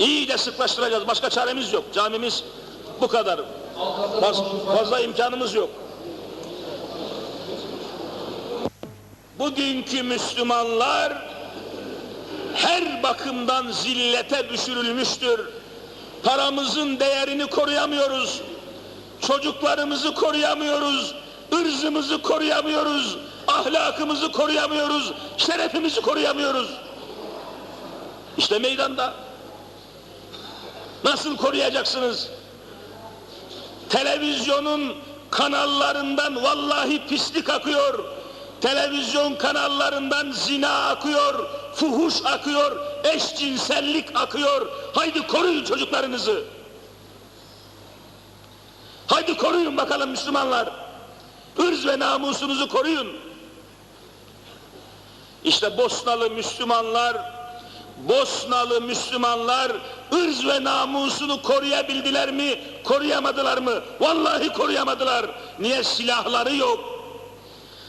İyi de sıklaştıracağız. Başka çaremiz yok. Camimiz bu kadar. Faz- fazla imkanımız yok. Bugünkü Müslümanlar her bakımdan zillete düşürülmüştür. Paramızın değerini koruyamıyoruz. Çocuklarımızı koruyamıyoruz. ırzımızı koruyamıyoruz. Ahlakımızı koruyamıyoruz. Şerefimizi koruyamıyoruz. İşte meydanda. Nasıl koruyacaksınız? Televizyonun kanallarından vallahi pislik akıyor. Televizyon kanallarından zina akıyor, fuhuş akıyor, eşcinsellik akıyor. Haydi koruyun çocuklarınızı. Haydi koruyun bakalım Müslümanlar. Irz ve namusunuzu koruyun. İşte Bosnalı Müslümanlar, Bosnalı Müslümanlar ırz ve namusunu koruyabildiler mi, koruyamadılar mı? Vallahi koruyamadılar. Niye? Silahları yok.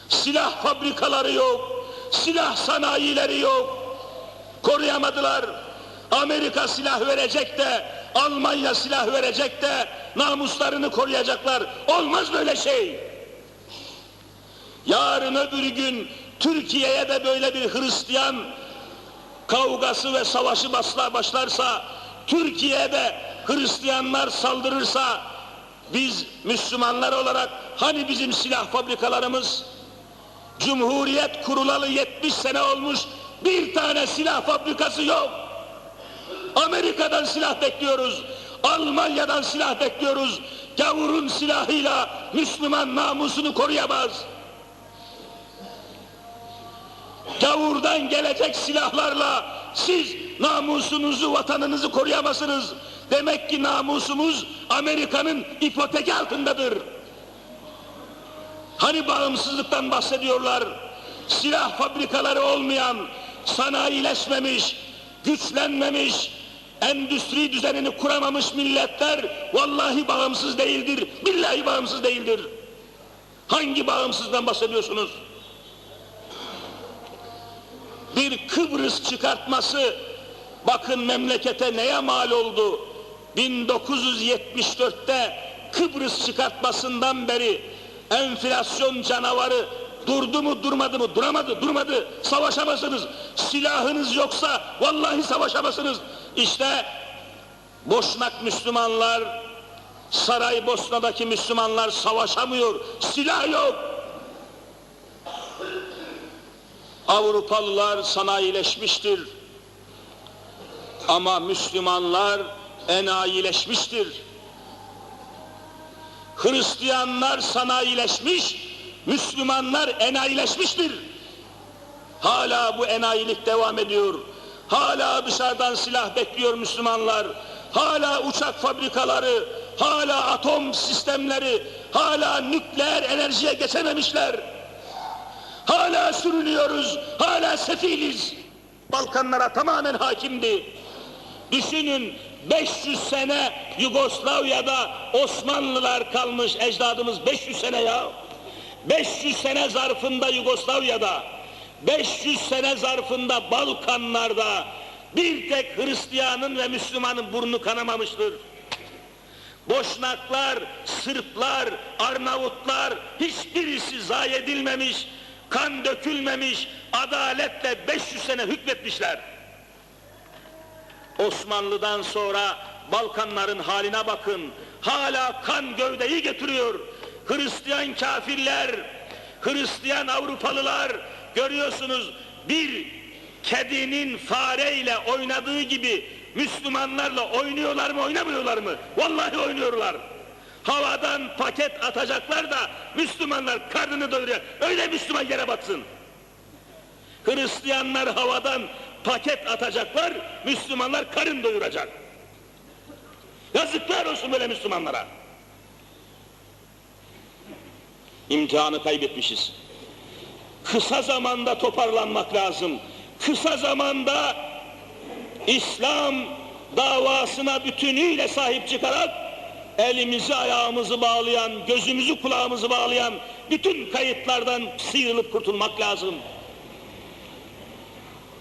Silah fabrikaları yok. Silah sanayileri yok. Koruyamadılar. Amerika silah verecek de, Almanya silah verecek de namuslarını koruyacaklar. Olmaz böyle şey. Yarın öbür gün Türkiye'ye de böyle bir Hristiyan kavgası ve savaşı başlarsa, Türkiye'de Hristiyanlar saldırırsa, biz Müslümanlar olarak hani bizim silah fabrikalarımız, Cumhuriyet kurulalı 70 sene olmuş, bir tane silah fabrikası yok. Amerika'dan silah bekliyoruz, Almanya'dan silah bekliyoruz. Gavurun silahıyla Müslüman namusunu koruyamaz. Gavurdan gelecek silahlarla siz namusunuzu, vatanınızı koruyamazsınız. Demek ki namusumuz Amerika'nın ipoteki altındadır. Hani bağımsızlıktan bahsediyorlar? Silah fabrikaları olmayan, sanayileşmemiş, güçlenmemiş, endüstri düzenini kuramamış milletler vallahi bağımsız değildir, billahi bağımsız değildir. Hangi bağımsızdan bahsediyorsunuz? Bir Kıbrıs çıkartması bakın memlekete neye mal oldu? 1974'te Kıbrıs çıkartmasından beri enflasyon canavarı durdu mu durmadı mı? Duramadı, durmadı. Savaşamazsınız. Silahınız yoksa vallahi savaşamazsınız. İşte Boşnak Müslümanlar, Saraybosna'daki Müslümanlar savaşamıyor. Silah yok. Avrupalılar sanayileşmiştir. Ama Müslümanlar enayileşmiştir. Hristiyanlar sanayileşmiş, Müslümanlar enayileşmiştir. Hala bu enayilik devam ediyor. Hala dışarıdan silah bekliyor Müslümanlar. Hala uçak fabrikaları, hala atom sistemleri, hala nükleer enerjiye geçememişler. Hala sürünüyoruz, hala sefiliz. Balkanlara tamamen hakimdi. Düşünün 500 sene Yugoslavya'da Osmanlılar kalmış ecdadımız 500 sene ya. 500 sene zarfında Yugoslavya'da, 500 sene zarfında Balkanlarda bir tek Hristiyanın ve Müslümanın burnu kanamamıştır. Boşnaklar, Sırplar, Arnavutlar hiçbirisi zayi edilmemiş, kan dökülmemiş, adaletle 500 sene hükmetmişler. Osmanlı'dan sonra Balkanların haline bakın. Hala kan gövdeyi getiriyor. Hristiyan kafirler, Hristiyan Avrupalılar görüyorsunuz bir kedinin fareyle oynadığı gibi Müslümanlarla oynuyorlar mı oynamıyorlar mı? Vallahi oynuyorlar. Havadan paket atacaklar da Müslümanlar karnını doyuruyor. Öyle Müslüman yere batsın. Hristiyanlar havadan paket atacaklar, Müslümanlar karın doyuracak. Yazıklar olsun böyle Müslümanlara. İmtihanı kaybetmişiz. Kısa zamanda toparlanmak lazım. Kısa zamanda İslam davasına bütünüyle sahip çıkarak elimizi ayağımızı bağlayan, gözümüzü kulağımızı bağlayan bütün kayıtlardan sıyrılıp kurtulmak lazım.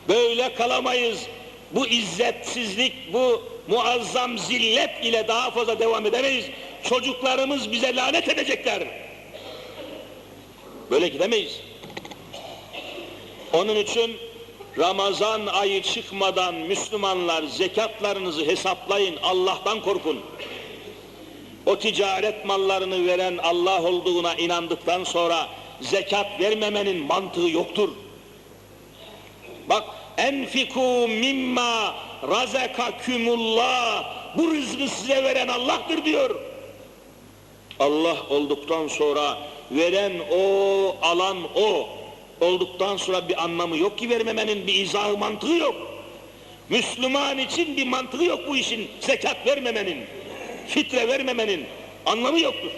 Böyle kalamayız. bu izzetsizlik, bu muazzam zillet ile daha fazla devam edemeyiz. Çocuklarımız bize lanet edecekler. Böyle gidemeyiz. Onun için Ramazan ayı çıkmadan Müslümanlar zekatlarınızı hesaplayın, Allah'tan korkun. O ticaret mallarını veren Allah olduğuna inandıktan sonra zekat vermemenin mantığı yoktur. Bak enfiku mimma razakakumullah bu rızkı size veren Allah'tır diyor. Allah olduktan sonra veren o, alan o olduktan sonra bir anlamı yok ki vermemenin bir izahı mantığı yok. Müslüman için bir mantığı yok bu işin zekat vermemenin, fitre vermemenin anlamı yoktur.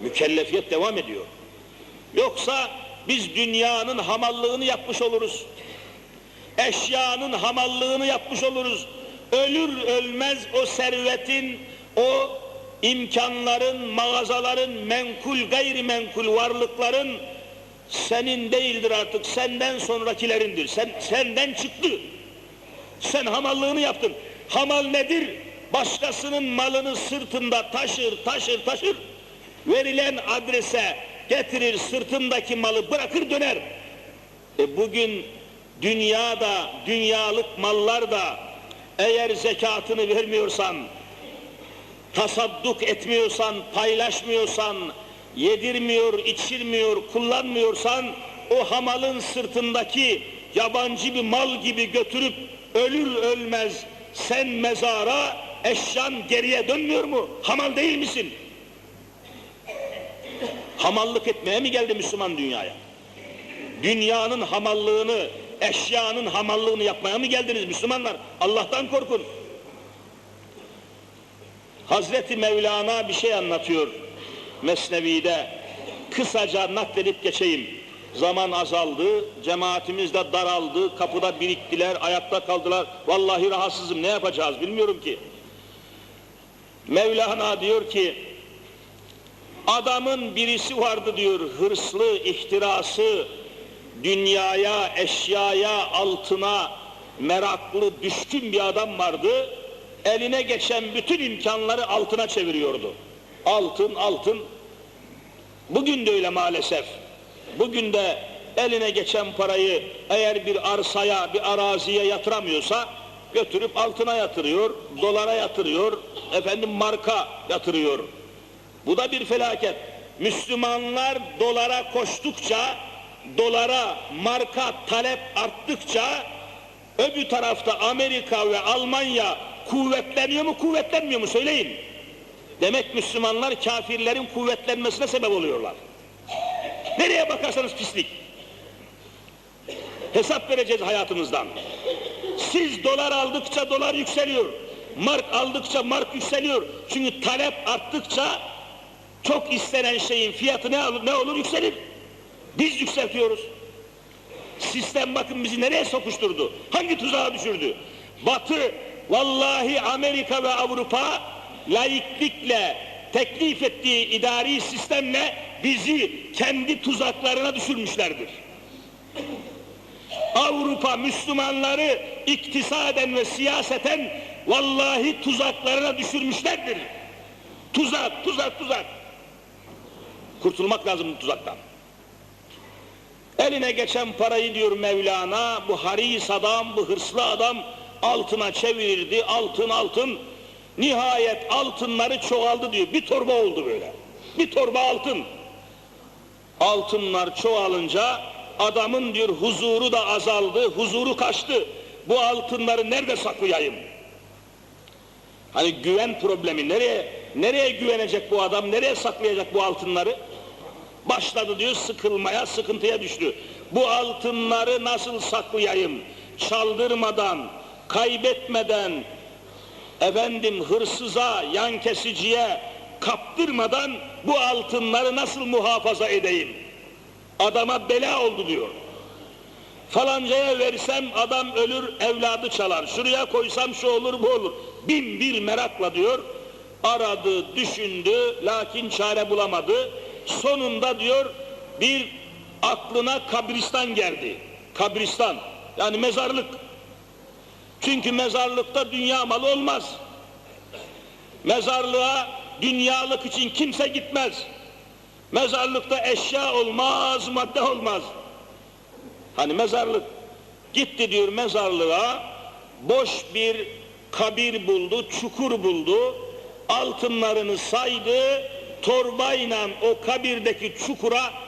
Mükellefiyet devam ediyor. Yoksa biz dünyanın hamallığını yapmış oluruz. Eşyanın hamallığını yapmış oluruz. Ölür ölmez o servetin, o imkanların, mağazaların, menkul gayrimenkul varlıkların senin değildir artık, senden sonrakilerindir. Sen, senden çıktı. Sen hamallığını yaptın. Hamal nedir? Başkasının malını sırtında taşır, taşır, taşır. Verilen adrese getirir sırtındaki malı bırakır döner. E bugün dünyada, dünyalık mallar da eğer zekatını vermiyorsan, tasadduk etmiyorsan, paylaşmıyorsan, yedirmiyor, içirmiyor, kullanmıyorsan o hamalın sırtındaki yabancı bir mal gibi götürüp ölür ölmez sen mezara eşyan geriye dönmüyor mu? Hamal değil misin? Hamallık etmeye mi geldi Müslüman dünyaya? Dünyanın hamallığını, eşyanın hamallığını yapmaya mı geldiniz Müslümanlar? Allah'tan korkun. Hazreti Mevlana bir şey anlatıyor Mesnevi'de. Kısaca nakledip geçeyim. Zaman azaldı, cemaatimiz de daraldı, kapıda biriktiler, ayakta kaldılar. Vallahi rahatsızım, ne yapacağız bilmiyorum ki. Mevlana diyor ki, adamın birisi vardı diyor, hırslı, ihtirası, dünyaya, eşyaya, altına meraklı, düşkün bir adam vardı. Eline geçen bütün imkanları altına çeviriyordu. Altın, altın. Bugün de öyle maalesef. Bugün de eline geçen parayı eğer bir arsaya, bir araziye yatıramıyorsa götürüp altına yatırıyor, dolara yatırıyor, efendim marka yatırıyor. Bu da bir felaket. Müslümanlar dolara koştukça, dolara marka talep arttıkça öbür tarafta Amerika ve Almanya kuvvetleniyor mu kuvvetlenmiyor mu söyleyin. Demek Müslümanlar kafirlerin kuvvetlenmesine sebep oluyorlar. Nereye bakarsanız pislik. Hesap vereceğiz hayatımızdan. Siz dolar aldıkça dolar yükseliyor. Mark aldıkça mark yükseliyor. Çünkü talep arttıkça çok istenen şeyin fiyatı ne olur, ne olur yükselir. Biz yükseltiyoruz. Sistem bakın bizi nereye sokuşturdu? Hangi tuzağa düşürdü? Batı, vallahi Amerika ve Avrupa laiklikle teklif ettiği idari sistemle bizi kendi tuzaklarına düşürmüşlerdir. Avrupa Müslümanları iktisaden ve siyaseten vallahi tuzaklarına düşürmüşlerdir. Tuzak, tuzak, tuzak. Kurtulmak lazım bu tuzaktan. Eline geçen parayı diyor Mevlana, bu haris adam, bu hırslı adam altına çevirdi, altın altın. Nihayet altınları çoğaldı diyor, bir torba oldu böyle. Bir torba altın. Altınlar çoğalınca adamın diyor huzuru da azaldı, huzuru kaçtı. Bu altınları nerede saklayayım? Hani güven problemi nereye nereye güvenecek bu adam? Nereye saklayacak bu altınları? Başladı diyor sıkılmaya, sıkıntıya düştü. Bu altınları nasıl saklayayım? Çaldırmadan, kaybetmeden, efendim hırsıza, yan kesiciye kaptırmadan bu altınları nasıl muhafaza edeyim? Adama bela oldu diyor. Falancaya versem adam ölür, evladı çalar. Şuraya koysam şu olur, bu olur. Bin bir merakla diyor. Aradı, düşündü, lakin çare bulamadı. Sonunda diyor bir aklına kabristan geldi. Kabristan, yani mezarlık. Çünkü mezarlıkta dünya malı olmaz. Mezarlığa dünyalık için kimse gitmez. Mezarlıkta eşya olmaz, madde olmaz. Hani mezarlık? Gitti diyor mezarlığa, boş bir kabir buldu, çukur buldu, altınlarını saydı, torbayla o kabirdeki çukura